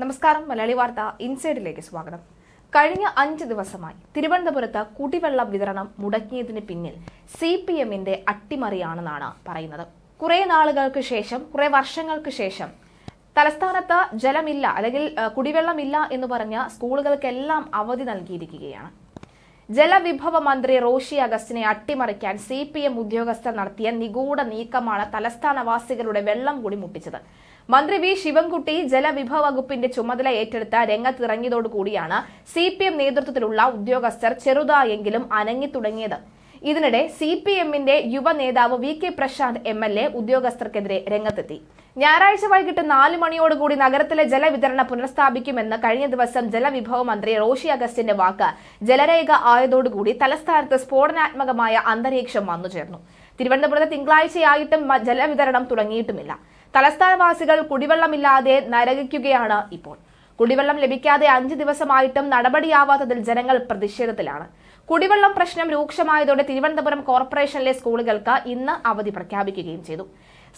നമസ്കാരം മലയാളി വാർത്ത ഇൻസൈഡിലേക്ക് സ്വാഗതം. കഴിഞ്ഞ അഞ്ച് ദിവസമായി തിരുവനന്തപുരത്ത് കുടിവെള്ള വിതരണം മുടങ്ങിയതിന് പിന്നിൽ സി പി എമ്മിന്റെ അട്ടിമറിയാണെന്നാണ് പറയുന്നത്. കുറെ നാളുകൾക്ക് ശേഷം കുറെ വർഷങ്ങൾക്ക് ശേഷം തലസ്ഥാനത്ത് ജലമില്ല അല്ലെങ്കിൽ കുടിവെള്ളമില്ല എന്ന് പറഞ്ഞ സ്കൂളുകൾക്കെല്ലാം അവധി നൽകിയിരിക്കുകയാണ്. ജലവിഭവ മന്ത്രി റോഷി അഗസ്റ്റിനെ അട്ടിമറിക്കാൻ സി പി എം ഉദ്യോഗസ്ഥർ നടത്തിയ നിഗൂഢ നീക്കമാണ് തലസ്ഥാനവാസികളുടെ വെള്ളം കൂടി മുട്ടിച്ചത്. മന്ത്രി വി ശിവൻകുട്ടി ജലവിഭവ വകുപ്പിന്റെ ചുമതല ഏറ്റെടുത്ത രംഗത്തിറങ്ങിയതോടുകൂടിയാണ് സി പി എം നേതൃത്വത്തിലുള്ള ഉദ്യോഗസ്ഥർ ചെറുതായെങ്കിലും അനങ്ങി തുടങ്ങിയത്. ഇതിനിടെ സി പി എമ്മിന്റെ യുവ നേതാവ് V K Prasanth M L A ഉദ്യോഗസ്ഥർക്കെതിരെ രംഗത്തെത്തി. ഞായറാഴ്ച വൈകിട്ട് നാല് മണിയോടുകൂടി നഗരത്തിലെ ജലവിതരണം പുനഃസ്ഥാപിക്കുമെന്ന് കഴിഞ്ഞ ദിവസം ജലവിഭവ മന്ത്രി റോഷി അഗസ്റ്റിന്റെ വാക്ക് ജലരേഖ ആയതോടുകൂടി തലസ്ഥാനത്ത് സ്ഫോടനാത്മകമായ അന്തരീക്ഷം വന്നു ചേർന്നു തിരുവനന്തപുരത്ത് തിങ്കളാഴ്ചയായിട്ടും ജലവിതരണം തുടങ്ങിയിട്ടുമില്ല. തലസ്ഥാനവാസികൾ കുടിവെള്ളമില്ലാതെ നരകിക്കുകയാണ് ഇപ്പോൾ. കുടിവെള്ളം ലഭിക്കാതെ അഞ്ച് ദിവസമായിട്ടും നടപടിയാവാത്തതിൽ ജനങ്ങൾ പ്രതിഷേധത്തിലാണ്. കുടിവെള്ളം പ്രശ്നം രൂക്ഷമായതോടെ തിരുവനന്തപുരം കോർപ്പറേഷനിലെ സ്കൂളുകൾക്ക് ഇന്ന് അവധി പ്രഖ്യാപിക്കുകയും ചെയ്തു.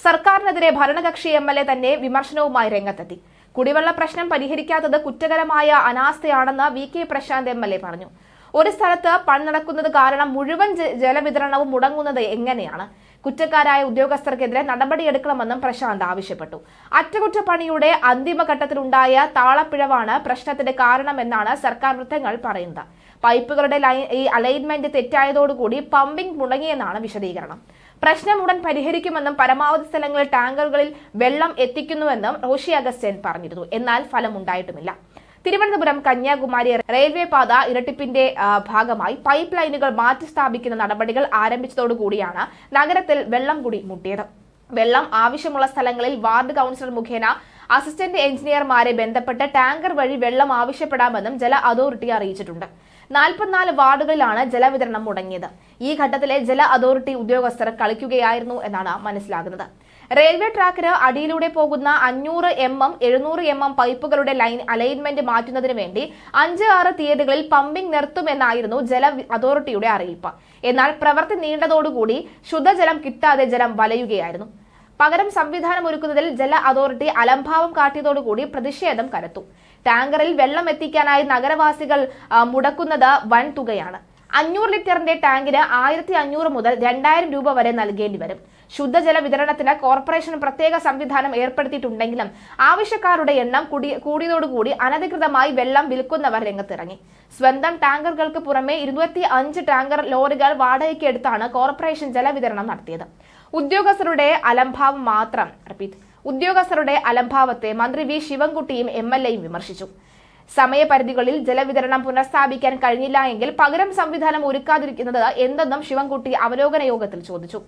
സർക്കാരിനെതിരെ ഭരണകക്ഷി എം എൽ എ തന്നെ വിമർശനവുമായി രംഗത്തെത്തി. കുടിവെള്ള പ്രശ്നം പരിഹരിക്കാത്തത് കുറ്റകരമായ അനാസ്ഥയാണെന്ന് V K Prasanth M L A പറഞ്ഞു. ഒരു സ്ഥലത്ത് പണി നടക്കുന്നത് കാരണം മുഴുവൻ ജലവിതരണവും മുടങ്ങുന്നത് എങ്ങനെയാണ്? കുറ്റക്കാരായ ഉദ്യോഗസ്ഥർക്കെതിരെ നടപടിയെടുക്കണമെന്നും പ്രശാന്ത് ആവശ്യപ്പെട്ടു. അറ്റകുറ്റപ്പണിയുടെ അന്തിമഘട്ടത്തിലുണ്ടായ താളപ്പിഴവാണ് പ്രശ്നത്തിന്റെ കാരണമെന്നാണ് സർക്കാർ വൃത്തങ്ങൾ പറയുന്നത്. പൈപ്പുകളുടെ ഈ അലൈൻമെന്റ് തെറ്റായതോടുകൂടി പമ്പിംഗ് മുടങ്ങിയെന്നാണ് വിശദീകരണം. പ്രശ്നം ഉടൻ പരിഹരിക്കുമെന്നും പരമാവധി സ്ഥലങ്ങളിൽ ടാങ്കറുകളിൽ വെള്ളം എത്തിക്കുന്നുവെന്നും റോഷി അഗസ്റ്റ്യൻ പറഞ്ഞിരുന്നു. എന്നാൽ ഫലമുണ്ടായിട്ടുമില്ല. തിരുവനന്തപുരം കന്യാകുമാരി റെയിൽവേ പാത ഇരട്ടിപ്പിന്റെ ഭാഗമായി പൈപ്പ് ലൈനുകൾ മാറ്റിസ്ഥാപിക്കുന്ന നടപടികൾ ആരംഭിച്ചതോടുകൂടിയാണ് നഗരത്തിൽ വെള്ളം കൂടി മുട്ടിയത്. വെള്ളം ആവശ്യമുള്ള സ്ഥലങ്ങളിൽ വാർഡ് കൗൺസിലർ മുഖേന അസിസ്റ്റന്റ് എഞ്ചിനീയർമാരെ ബന്ധപ്പെട്ട് ടാങ്കർ വഴി വെള്ളം ആവശ്യപ്പെടാമെന്നും ജല അതോറിറ്റി അറിയിച്ചിട്ടുണ്ട്. നാൽപ്പത്തിനാല് വാർഡുകളിലാണ് ജലവിതരണം മുടങ്ങിയത്. ഈ ഘട്ടത്തിലെ ജല അതോറിറ്റി ഉദ്യോഗസ്ഥർ കളിക്കുകയായിരുന്നു എന്നാണ് മനസ്സിലാകുന്നത്. റെയിൽവേ ട്രാക്കിന് അടിയിലൂടെ പോകുന്ന അഞ്ഞൂറ് എം എം എഴുന്നൂറ് എം എം പൈപ്പുകളുടെ ലൈൻ അലൈൻമെന്റ് മാറ്റുന്നതിന് വേണ്ടി അഞ്ച് ആറ് തീയതികളിൽ പമ്പിംഗ് നിർത്തുമെന്നായിരുന്നു ജല അതോറിറ്റിയുടെ അറിയിപ്പ്. എന്നാൽ പ്രവൃത്തി നീണ്ടതോടുകൂടി ശുദ്ധജലം കിട്ടാതെ ജലം വലയുകയായിരുന്നു. പകരം സംവിധാനം ഒരുക്കുന്നതിൽ ജല അതോറിറ്റി അലംഭാവം കാട്ടിയതോടുകൂടി പ്രതിഷേധം കനത്തു. ടാങ്കറിൽ വെള്ളം എത്തിക്കാനായി നഗരവാസികൾ മുടക്കുന്നത് വൻ തുകയാണ് അഞ്ഞൂറ് ലിറ്ററിന്റെ ടാങ്കിന് ആയിരത്തി അഞ്ഞൂറ് മുതൽ രണ്ടായിരം രൂപ വരെ നൽകേണ്ടി വരും. ശുദ്ധജല വിതരണത്തിന് കോർപ്പറേഷൻ പ്രത്യേക സംവിധാനം ഏർപ്പെടുത്തിയിട്ടുണ്ടെങ്കിലും ആവശ്യക്കാരുടെ എണ്ണം കൂടി കൂടിയതോടുകൂടി അനധികൃതമായി വെള്ളം വിൽക്കുന്നവർ രംഗത്തിറങ്ങി. സ്വന്തം ടാങ്കറുകൾക്ക് പുറമെ ഇരുന്നൂറ്റി അഞ്ച് ടാങ്കർ ലോറികൾ വാടകയ്ക്ക് എടുത്താണ് കോർപ്പറേഷൻ ജലവിതരണം നടത്തിയത്. ഉദ്യോഗസ്ഥരുടെ അലംഭാവം മാത്രം. റിപ്പീറ്റ്. ഉദ്യോഗസ്ഥരുടെ അലംഭാവത്തെ മന്ത്രി വി. ശിവൻകുട്ടിയും എം. എൽ. എയും വിമർശിച്ചു. സമയപരിധികളിൽ ജലവിതരണം പുനഃസ്ഥാപിക്കാൻ കഴിഞ്ഞില്ല എങ്കിൽ പകരം സംവിധാനം ഒരുക്കാതിരിക്കുന്നത് എന്തെന്നും ശിവൻകുട്ടി അവലോകന യോഗത്തിൽ ചോദിച്ചു.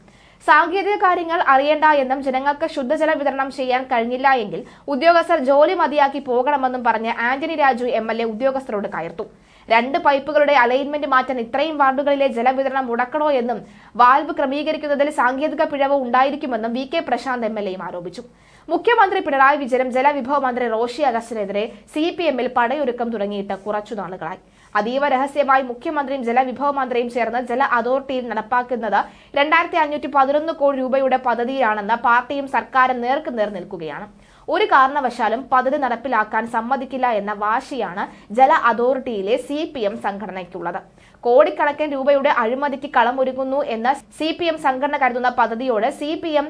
സാങ്കേതിക കാര്യങ്ങൾ അറിയേണ്ട എന്നും ജനങ്ങൾക്ക് ശുദ്ധജല വിതരണം ചെയ്യാൻ കഴിഞ്ഞില്ല എങ്കിൽ ഉദ്യോഗസ്ഥർ ജോലി മതിയാക്കി പോകണമെന്നും പറഞ്ഞ് ആന്റണി രാജു എം ഉദ്യോഗസ്ഥരോട് കയർത്തു. രണ്ട് പൈപ്പുകളുടെ അലൈൻമെന്റ് മാറ്റാൻ ഇത്രയും വാർഡുകളിലെ ജലവിതരണം മുടക്കണോ എന്നും വാൽവ് ക്രമീകരിക്കുന്നതിൽ സാങ്കേതിക പിഴവ് ഉണ്ടായിരിക്കുമെന്നും V K Prasanth M L എയും ആരോപിച്ചു. മുഖ്യമന്ത്രി പിണറായി വിജയൻ ജലവിഭവ മന്ത്രി റോഷി അഗസ്റ്റിനെതിരെ സി പി എമ്മിൽ പടയൊരുക്കം തുടങ്ങിയിട്ട് കുറച്ചു നാളുകളായി. അതീവ രഹസ്യമായി മുഖ്യമന്ത്രിയും ജലവിഭവ മന്ത്രിയും ചേർന്ന് ജല അതോറിറ്റിയിൽ നടപ്പാക്കുന്നത് രണ്ടായിരത്തി അഞ്ഞൂറ്റി പതിനൊന്ന് കോടി രൂപയുടെ പദ്ധതിയാണെന്ന് പാർട്ടിയും സർക്കാരും നേർക്കുനേർ നിൽക്കുകയാണ്. ഒരു കാരണവശാലും പദ്ധതി നടപ്പിലാക്കാൻ സമ്മതിക്കില്ല എന്ന വാശിയാണ് ജല അതോറിറ്റിയിലെ സി പി എം സംഘടനയ്ക്കുള്ളത്. കോടിക്കണക്കിന് രൂപയുടെ അഴിമതിക്ക് കളമൊരുങ്ങുന്നു എന്ന് സി പി എം സംഘടന കരുതുന്ന പദ്ധതിയോട് സി പി എം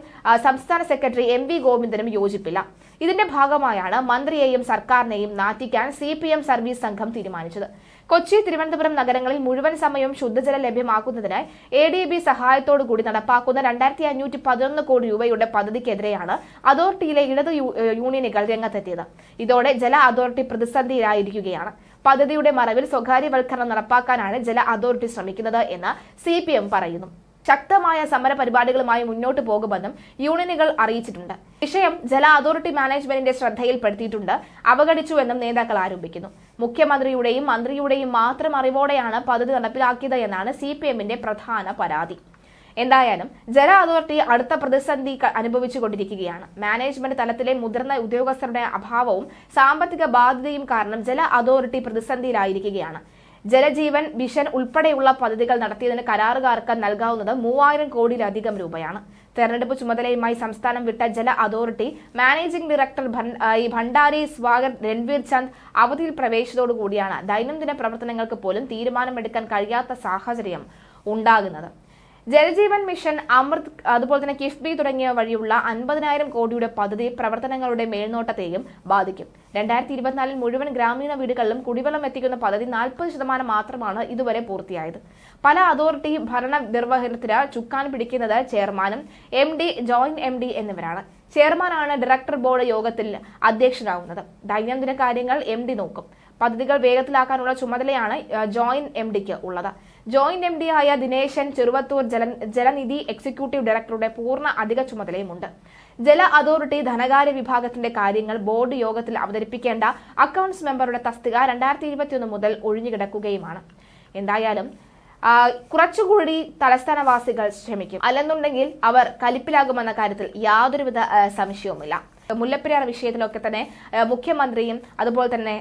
സംസ്ഥാന സെക്രട്ടറി എം വി ഗോവിന്ദനും യോജിപ്പില്ല. ഇതിന്റെ ഭാഗമായാണ് മന്ത്രിയെയും സർക്കാരിനെയും നാറ്റിക്കാൻ സി സർവീസ് സംഘം തീരുമാനിച്ചത്. കൊച്ചി തിരുവനന്തപുരം നഗരങ്ങളിൽ മുഴുവൻ സമയവും ശുദ്ധജലം ലഭ്യമാക്കുന്നതിനായി എ ഡി ബി സഹായത്തോടുകൂടി നടപ്പാക്കുന്ന രണ്ടായിരത്തി അഞ്ഞൂറ്റി പതിനൊന്ന് കോടി രൂപയുടെ പദ്ധതിക്കെതിരെയാണ് അതോറിറ്റിയിലെ ഇടത് യൂണിയനുകൾ രംഗത്തെത്തിയത്. ഇതോടെ ജല അതോറിറ്റി പ്രതിസന്ധിയിലായിരിക്കുകയാണ്. പദ്ധതിയുടെ മറവിൽ സ്വകാര്യവൽക്കരണം നടപ്പാക്കാനാണ് ജല അതോറിറ്റി ശ്രമിക്കുന്നത് എന്ന് സി പറയുന്നു. ശക്തമായ സമര പരിപാടികളുമായി മുന്നോട്ട് പോകുമെന്നും യൂണിയനുകൾ അറിയിച്ചിട്ടുണ്ട്. വിഷയം ജല അതോറിറ്റി മാനേജ്മെന്റിന്റെ ശ്രദ്ധയിൽപ്പെടുത്തിയിട്ടുണ്ട്. അവഗണിച്ചുവെന്നും നേതാക്കൾ ആരോപിക്കുന്നു. മുഖ്യമന്ത്രിയുടെയും മന്ത്രിയുടെയും മാത്രം അറിവോടെയാണ് പദ്ധതി നടപ്പിലാക്കിയത് എന്നാണ് സി പ്രധാന പരാതി. എന്തായാലും ജല അതോറിറ്റി അടുത്ത പ്രതിസന്ധി അനുഭവിച്ചുകൊണ്ടിരിക്കുകയാണ്. മാനേജ്മെന്റ് തലത്തിലെ മുതിർന്ന ഉദ്യോഗസ്ഥരുടെ അഭാവവും സാമ്പത്തിക ബാധ്യതയും കാരണം ജല അതോറിറ്റി പ്രതിസന്ധിയിലായിരിക്കുകയാണ്. ജലജീവൻ മിഷൻ ഉൾപ്പെടെയുള്ള പദ്ധതികൾ നടത്തിയതിന് കരാറുകാർക്ക് നൽകാവുന്നത് മൂവായിരം കോടിയിലധികം രൂപയാണ്. തെരഞ്ഞെടുപ്പ് ചുമതലയുമായി സംസ്ഥാനം വിട്ട ജല authority managing director Bhandari Swagar Ranvir Chand അവധിയിൽ പ്രവേശിച്ചതോടുകൂടിയാണ് ദൈനംദിന പ്രവർത്തനങ്ങൾക്ക് പോലും തീരുമാനമെടുക്കാൻ കഴിയാത്ത സാഹചര്യം ഉണ്ടാകുന്നത്. ജലജീവൻ മിഷൻ അമൃത് അതുപോലെ തന്നെ കിഫ്ബി തുടങ്ങിയ വഴിയുള്ള അൻപതിനായിരം കോടിയുടെ പദ്ധതി പ്രവർത്തനങ്ങളുടെ മേൽനോട്ടത്തെയും ബാധിക്കും. രണ്ടായിരത്തി ഇരുപത്തിനാലിൽ മുഴുവൻ ഗ്രാമീണ വീടുകളിലും കുടിവെള്ളം എത്തിക്കുന്ന പദ്ധതി നാൽപ്പത് ശതമാനം മാത്രമാണ് ഇതുവരെ പൂർത്തിയായത്. പല അതോറിറ്റി ഭരണ നിർവഹണത്തിന് ചുക്കാൻ പിടിക്കുന്നത് ചെയർമാനും M D joint M D എന്നിവരാണ്. ചെയർമാനാണ് ഡയറക്ടർ ബോർഡ് യോഗത്തിൽ അധ്യക്ഷനാവുന്നത്. ദൈനംദിന കാര്യങ്ങൾ എം ഡി നോക്കും. പദ്ധതികൾ വേഗത്തിലാക്കാനുള്ള ചുമതലയാണ് ജോയിന്റ് എം ഡിക്ക് ഉള്ളത്. ജോയിന്റ് എം ഡി ആയ ദിനേശൻ ചെറുവത്തൂർ ജല ജലനിധി എക്സിക്യൂട്ടീവ് ഡയറക്ടറുടെ പൂർണ അധിക ചുമതലയുമുണ്ട്. ജല അതോറിറ്റി ധനകാര്യ വിഭാഗത്തിന്റെ കാര്യങ്ങൾ ബോർഡ് യോഗത്തിൽ അവതരിപ്പിക്കേണ്ട അക്കൗണ്ട്സ് മെമ്പറുടെ തസ്തിക രണ്ടായിരത്തി ഇരുപത്തിയൊന്ന് മുതൽ ഒഴിഞ്ഞുകിടക്കുകയുമാണ്. എന്തായാലും കുറച്ചുകൂടി തലസ്ഥാനവാസികൾ ശ്രമിക്കും. അല്ലെന്നുണ്ടെങ്കിൽ അവർ കലിപ്പിലാകുമെന്ന കാര്യത്തിൽ യാതൊരുവിധ സംശയവുമില്ല. മുല്ലപ്പെരിയാർ വിഷയത്തിലൊക്കെ തന്നെ മുഖ്യമന്ത്രിയും അതുപോലെ തന്നെ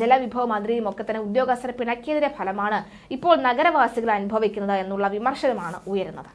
ജലവിഭവ മന്ത്രിയും ഒക്കെ തന്നെ ഉദ്യോഗസ്ഥരെ പിണക്കിയതിന്റെ ഫലമാണ് ഇപ്പോൾ നഗരവാസികൾ അനുഭവിക്കുന്നത് എന്നുള്ള വിമർശനമാണ് ഉയരുന്നത്.